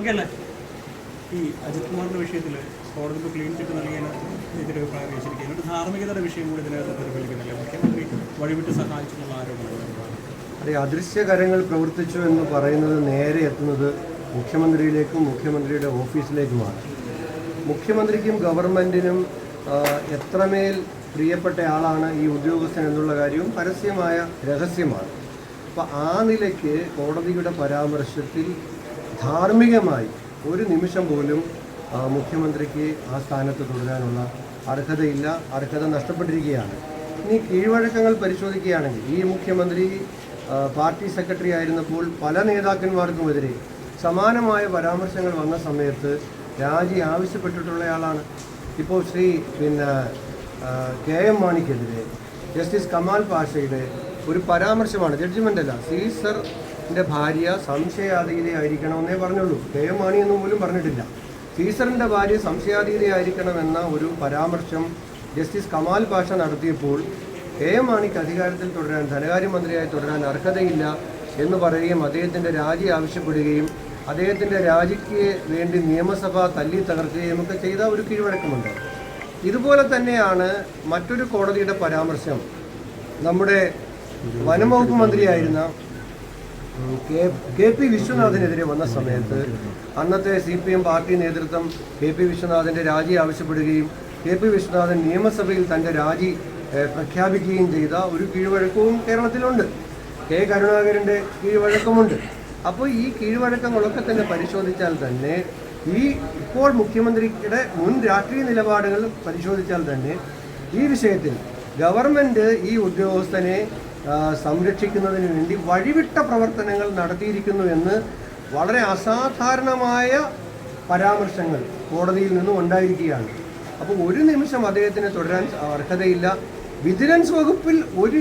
Okay അല്ലേ? ഈ അജിത് കുമാറിന്റെ വിഷയത്തിൽ കോടതി ക്ലീൻ ചിറ്റ് നൽകിയതിന് ഇതിന്റെ അഭിപ്രായം വെച്ചിരിക്കുകയാണ്. ഒരു ധാർമ്മികതയുടെ വിഷയം കൂടി ഇതിനകത്ത് പ്രതിഫലിക്കുന്നില്ല? മുഖ്യമന്ത്രി വഴിവിട്ട് സഹായിച്ചിട്ടുള്ള ആരോപണങ്ങൾ അതെ അദൃശ്യകരങ്ങൾ പ്രവർത്തിച്ചു എന്ന് പറയുന്നത് നേരെ എത്തുന്നത് മുഖ്യമന്ത്രിയിലേക്കും മുഖ്യമന്ത്രിയുടെ ഓഫീസിലേക്കുമാണ്. മുഖ്യമന്ത്രിക്കും ഗവൺമെന്റിനും എത്രമേൽ പ്രിയപ്പെട്ട ആളാണ് ഈ ഉദ്യോഗസ്ഥൻ എന്നുള്ള കാര്യവും പരസ്യമായ രഹസ്യമാണ്. അപ്പോൾ ആ നിലയ്ക്ക് കോടതിയുടെ പരാമർശത്തിൽ ധാർമ്മികമായി ഒരു നിമിഷം പോലും മുഖ്യമന്ത്രിക്ക് ആ സ്ഥാനത്ത് തുടരാനുള്ള അർഹതയില്ല അർഹത നഷ്ടപ്പെട്ടിരിക്കുകയാണ്. ഇനി കീഴ്വഴക്കങ്ങൾ പരിശോധിക്കുകയാണെങ്കിൽ ഈ മുഖ്യമന്ത്രി പാർട്ടി സെക്രട്ടറി ആയിരുന്നപ്പോൾ പല നേതാക്കന്മാർക്കുമെതിരെ സമാനമായ പരാമർശങ്ങൾ വന്ന സമയത്ത് രാജി ആവശ്യപ്പെട്ടിട്ടുള്ളയാളാണ്. ഇപ്പോൾ ശ്രീ പിന്നെ കെ എം മാണിക്കെതിരെ ജസ്റ്റിസ് കമാൽ പാഷയുടെ ഒരു പരാമർശമാണ് ജഡ്ജ്മെന്റ് അല്ല. സീസറിന്റെ ഭാര്യ സംശയാതീതയായിരിക്കണമെന്നേ പറഞ്ഞുള്ളൂ. ദയമാണി എം എന്ന് പോലും പറഞ്ഞിട്ടില്ല. സീസറിന്റെ ഭാര്യ സംശയാതീതയായിരിക്കണമെന്ന ഒരു പരാമർശം ജസ്റ്റിസ് കമാൽ പാഷ നടത്തിയപ്പോൾ കെ എം മാണിക്ക് അധികാരത്തിൽ തുടരാൻ ധനകാര്യമന്ത്രിയായി തുടരാൻ അർഹതയില്ല എന്ന് പറയുകയും അദ്ദേഹത്തിന്റെ രാജി ആവശ്യപ്പെടുകയും അദ്ദേഹത്തിന്റെ രാജിക്ക് വേണ്ടി നിയമസഭ തല്ലി തകർക്കുകയും ഒക്കെ ചെയ്ത ഒരു കീഴ്വഴക്കമുണ്ട്. ഇതുപോലെ തന്നെയാണ് മറ്റൊരു കോടതിയുടെ പരാമർശം. നമ്മുടെ വനംവകുപ്പ് മന്ത്രിയായിരുന്ന ഉം, കെ പി വിശ്വനാഥിനെതിരെ വന്ന സമയത്ത് അന്നത്തെ സി പി എം പാർട്ടി നേതൃത്വം കെ പി വിശ്വനാഥിന്റെ രാജി ആവശ്യപ്പെടുകയും കെ പി വിശ്വനാഥൻ നിയമസഭയിൽ തന്റെ രാജി പ്രഖ്യാപിക്കുകയും ചെയ്ത ഒരു കീഴ്വഴക്കവും കേരളത്തിലുണ്ട്. കെ കരുണാകരന്റെ കീഴ്വഴക്കമുണ്ട്. അപ്പോൾ ഈ കീഴ്വഴക്കങ്ങളൊക്കെ തന്നെ പരിശോധിച്ചാൽ തന്നെ ഈ ഇപ്പോൾ മുഖ്യമന്ത്രിയുടെ മുൻ രാഷ്ട്രീയ നിലപാടുകൾ പരിശോധിച്ചാൽ തന്നെ ഈ വിഷയത്തിൽ ഗവൺമെന്റ് ഈ ഉദ്യോഗസ്ഥനെ സംരക്ഷിക്കുന്നതിന് വേണ്ടി വഴിവിട്ട പ്രവർത്തനങ്ങൾ നടത്തിയിരിക്കുന്നു എന്ന് വളരെ അസാധാരണമായ പരാമർശങ്ങൾ കോടതിയിൽ നിന്നും ഉണ്ടായിരിക്കുകയാണ്. അപ്പോൾ ഒരു നിമിഷം അദ്ദേഹത്തിന് തുടരാൻ അർഹതയില്ല. വിജിലൻസ് വകുപ്പിൽ ഒരു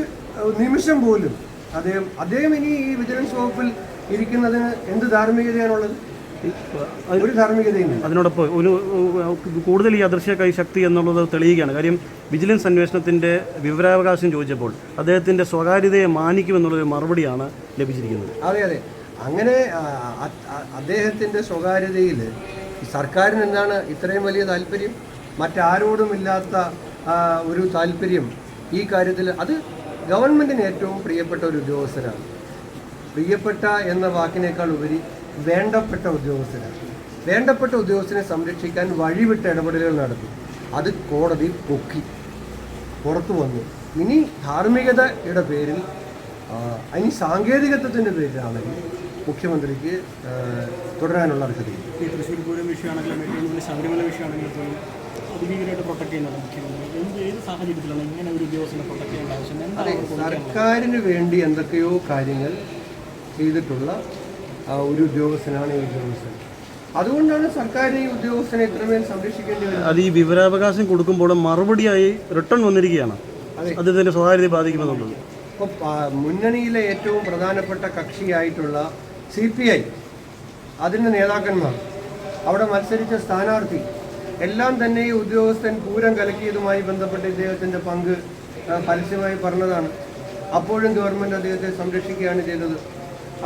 നിമിഷം പോലും അദ്ദേഹം അദ്ദേഹം ഇനി ഈ വിജിലൻസ് വകുപ്പിൽ ഇരിക്കുന്നതിന് എന്ത് ധാർമ്മികതയാണുള്ളത്? ഒരു ധാർമ്മികതയും. അതിനോടൊപ്പം ഒരു കൂടുതൽ ഈ അദൃശ്യ കൈ ശക്തി എന്നുള്ളത് തെളിയുകയാണ്. കാര്യം വിജിലൻസ് അന്വേഷണത്തിന്റെ വിവരാവകാശം ചോദിച്ചപ്പോൾ അദ്ദേഹത്തിന്റെ സ്വകാര്യതയെ മാനിക്കുമെന്നുള്ളൊരു മറുപടിയാണ് ലഭിച്ചിരിക്കുന്നത്. അതെ അതെ. അങ്ങനെ അദ്ദേഹത്തിന്റെ അദ്ദേഹത്തിന്റെ സ്വകാര്യതയിൽ സർക്കാരിന് എന്താണ് ഇത്രയും വലിയ താല്പര്യം? മറ്റാരോടും ഇല്ലാത്ത ഒരു താല്പര്യം ഈ കാര്യത്തിൽ അത് ഗവൺമെന്റിന് ഏറ്റവും പ്രിയപ്പെട്ട ഒരു ഉദ്യോഗസ്ഥരാണ് പ്രിയപ്പെട്ട എന്ന വാക്കിനേക്കാൾ ഉപരി വേണ്ടപ്പെട്ട ഉദ്യോഗസ്ഥരാണ് വേണ്ടപ്പെട്ട ഉദ്യോഗസ്ഥനെ സംരക്ഷിക്കാൻ വഴിവിട്ട ഇടപെടലുകൾ നടത്തി. അത് കോടതി പൊക്കി. പുറത്തു വന്നു. ഇനി ധാർമ്മികതയുടെ പേരിൽ ഇനി സാങ്കേതികത്വത്തിന്റെ പേരിലാണെങ്കിൽ മുഖ്യമന്ത്രിക്ക് തുടരാനുള്ള അർഹതയില്ല. ഈ തൃശ്ശൂർ പൂരം വിഷയമാണെങ്കിലും ഏറ്റവും കൂടുതൽ ശബരിമല വിഷയമാണെങ്കിലും പോലും അതിഭീകരമായിട്ട് പ്രൊട്ടക്ട് ചെയ്യുന്നത് മുഖ്യമന്ത്രി. എന്ത് ഏത് സാഹചര്യത്തിലാണ് ഇങ്ങനെ ഒരു ഉദ്യോഗസ്ഥനെ പ്രൊട്ടക്ട് ചെയ്യേണ്ട ആവശ്യം? എന്താണ് അവർക്ക് സർക്കാരിന് വേണ്ടി എന്തൊക്കെയോ കാര്യങ്ങൾ ചെയ്തിട്ടുള്ള ഒരു ഉദ്യോഗസ്ഥനാണ് ഈ ഉദ്യോഗസ്ഥൻ. അതുകൊണ്ടാണ് സർക്കാർ ഈ ഉദ്യോഗസ്ഥനെ ഇത്രമേൽ സംരക്ഷിക്കേണ്ടി വരുന്നത്. അത് ഈ വിവരാവകാശം കൊടുക്കുമ്പോൾ മറുപടിയായി റിട്ടേൺ വന്നിരിക്കുകയാണ്. അത്. ഇതിന്റെ സ്വകാര്യതയെ ബാധിക്കുമെന്നുള്ളത് ഇപ്പോൾ മുന്നണിയിലെ ഏറ്റവും പ്രധാനപ്പെട്ട കക്ഷിയായിട്ടുള്ള സി പി ഐ അതിന്റെ നേതാക്കന്മാർ അവിടെ മത്സരിച്ച സ്ഥാനാർത്ഥി എല്ലാം തന്നെ ഈ ഉദ്യോഗസ്ഥൻ പൂരം കലക്കിയതുമായി ബന്ധപ്പെട്ട് ഇദ്ദേഹത്തിന്റെ പങ്ക് പരസ്യമായി പറഞ്ഞതാണ്. അപ്പോഴും ഗവൺമെന്റ് അദ്ദേഹത്തെ സംരക്ഷിക്കുകയാണ് ചെയ്തത്.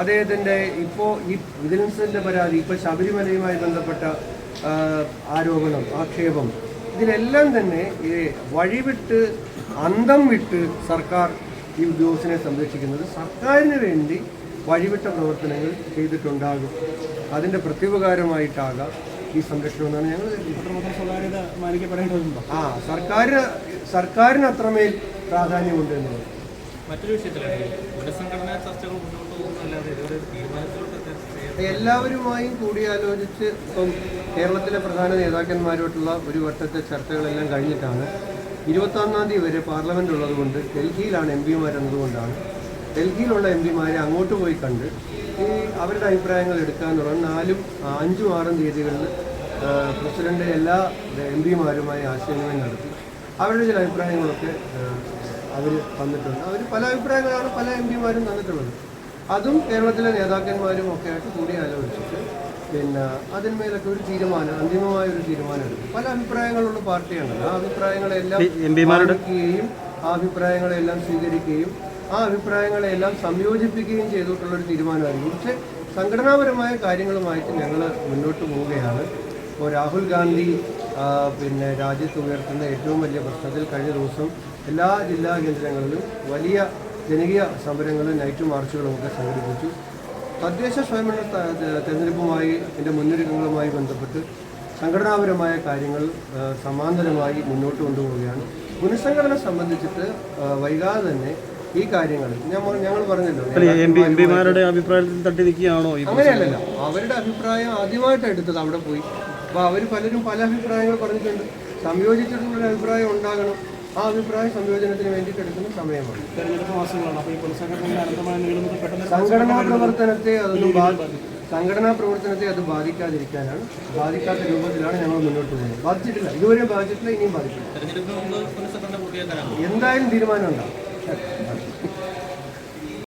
അദ്ദേഹത്തിന്റെ ഇപ്പോൾ ഈ വിജിലൻസിന്റെ പരാതി ഇപ്പോൾ ശബരിമലയുമായി ബന്ധപ്പെട്ട ആരോപണം ആക്ഷേപം ഇതിലെല്ലാം തന്നെ ഈ വഴിവിട്ട് അന്തം വിട്ട് സർക്കാർ ഈ ഉദ്യോഗസ്ഥനെ സംരക്ഷിക്കുന്നത് സർക്കാരിന് വേണ്ടി വഴിവിട്ട പ്രവർത്തനങ്ങൾ ചെയ്തിട്ടുണ്ടാകും. അതിന്റെ പ്രത്യുപകാരമായിട്ടാകാം ഈ സംരക്ഷണം എന്നാണ് ഞങ്ങൾ ആ സർക്കാരിന് സർക്കാരിന് അത്രമേൽ പ്രാധാന്യമുണ്ട് എന്നുള്ളത്. മറ്റൊരു വിഷയത്തിലാണ് എല്ലാവരുമായും കൂടിയാലോചിച്ച് ഇപ്പം കേരളത്തിലെ പ്രധാന നേതാക്കന്മാരുമായിട്ടുള്ള ഒരു വട്ടത്തെ ചർച്ചകളെല്ലാം കഴിഞ്ഞിട്ടാണ് ഇരുപത്തൊന്നാം തീയതി വരെ പാർലമെന്റ് ഉള്ളതുകൊണ്ട് ഡൽഹിയിലാണ് എം പിമാരെന്നതുകൊണ്ടാണ് ഡൽഹിയിലുള്ള എം പിമാരെ അങ്ങോട്ട് പോയി കണ്ട് ഈ അവരുടെ അഭിപ്രായങ്ങൾ എടുക്കുക എന്നുള്ളത് നാലും അഞ്ചും ആറും തീയതികളിൽ പ്രസിഡന്റ് എല്ലാ എം പിമാരുമായി ആശയവിനിമയം നടത്തി. അവരുടെ ചില അഭിപ്രായങ്ങളൊക്കെ അവർ തന്നിട്ടുണ്ട് അവർ പല അഭിപ്രായങ്ങളാണ് പല എം പിമാരും തന്നിട്ടുള്ളത്. അതും കേരളത്തിലെ നേതാക്കന്മാരും ഒക്കെ ആയിട്ട് കൂടി ആലോചിച്ചിട്ട് പിന്നെ അതിന്മേലൊക്കെ ഒരു തീരുമാനം അന്തിമമായ ഒരു തീരുമാനം എടുക്കും. പല അഭിപ്രായങ്ങളുള്ള പാർട്ടിയാണ് ആ അഭിപ്രായങ്ങളെല്ലാം എടുക്കുകയും ആ അഭിപ്രായങ്ങളെല്ലാം സ്വീകരിക്കുകയും ആ അഭിപ്രായങ്ങളെല്ലാം സംയോജിപ്പിക്കുകയും ചെയ്തിട്ടുള്ള ഒരു തീരുമാനമായിരിക്കും പക്ഷേ സംഘടനാപരമായ കാര്യങ്ങളുമായിട്ട് ഞങ്ങൾ മുന്നോട്ട് പോവുകയാണ്. ഇപ്പോൾ രാഹുൽ ഗാന്ധി പിന്നെ രാജ്യത്ത് ഉയർത്തുന്ന ഏറ്റവും വലിയ പ്രശ്നത്തിൽ കഴിഞ്ഞ ദിവസം എല്ലാ ജില്ലാ കേന്ദ്രങ്ങളിലും വലിയ ജനകീയ സമരങ്ങളും നൈറ്റ് മാർച്ചുകളും ഒക്കെ സംഘടിപ്പിച്ചു. തദ്ദേശ സ്വയംഭരണ തെരഞ്ഞെടുപ്പുമായി എന്റെ മുന്നൊരുക്കങ്ങളുമായി ബന്ധപ്പെട്ട് സംഘടനാപരമായ കാര്യങ്ങൾ സമാന്തരമായി മുന്നോട്ട് കൊണ്ടുപോവുകയാണ്. പുനഃസംഘടന സംബന്ധിച്ചിട്ട് വൈകാതെ തന്നെ ഈ കാര്യങ്ങൾ ഞങ്ങൾ ഞങ്ങൾ പറഞ്ഞല്ലോ പിമാരുടെ അഭിപ്രായത്തിൽ തട്ടി നിൽക്കുകയാണോ അങ്ങനെയല്ലല്ലോ അവരുടെ അഭിപ്രായം ആദ്യമായിട്ട് എടുത്തത് അവിടെ പോയി. അപ്പോൾ അവർ പലരും പല അഭിപ്രായങ്ങൾ പറഞ്ഞിട്ടുണ്ട്. സംയോജിച്ചിട്ടുള്ള അഭിപ്രായം ഉണ്ടാകണം. ആ അഭിപ്രായ സംയോജനത്തിന് വേണ്ടിയിട്ട് എടുക്കുന്ന സമയമാണ്. തെരഞ്ഞെടുപ്പ് മാസങ്ങളാണ്. അപ്പോൾ ഈ പുനഃസംഘടന അനന്തമായി നീളുന്നത് പെട്ടെന്ന് സംഘടനാ പ്രവർത്തനത്തെ അതൊന്നും സംഘടനാ പ്രവർത്തനത്തെ അത് ബാധിക്കാതിരിക്കാനാണ് ബാധിക്കാത്ത രൂപത്തിലാണ് ഞങ്ങൾ മുന്നോട്ട് പോകുന്നത്. ബാധിച്ചിട്ടില്ല. ഇതുവരെ ബാധിച്ചിട്ടില്ല ഇനിയും ബാധിക്കില്ല എന്തായാലും തീരുമാനം ഉണ്ടാവും.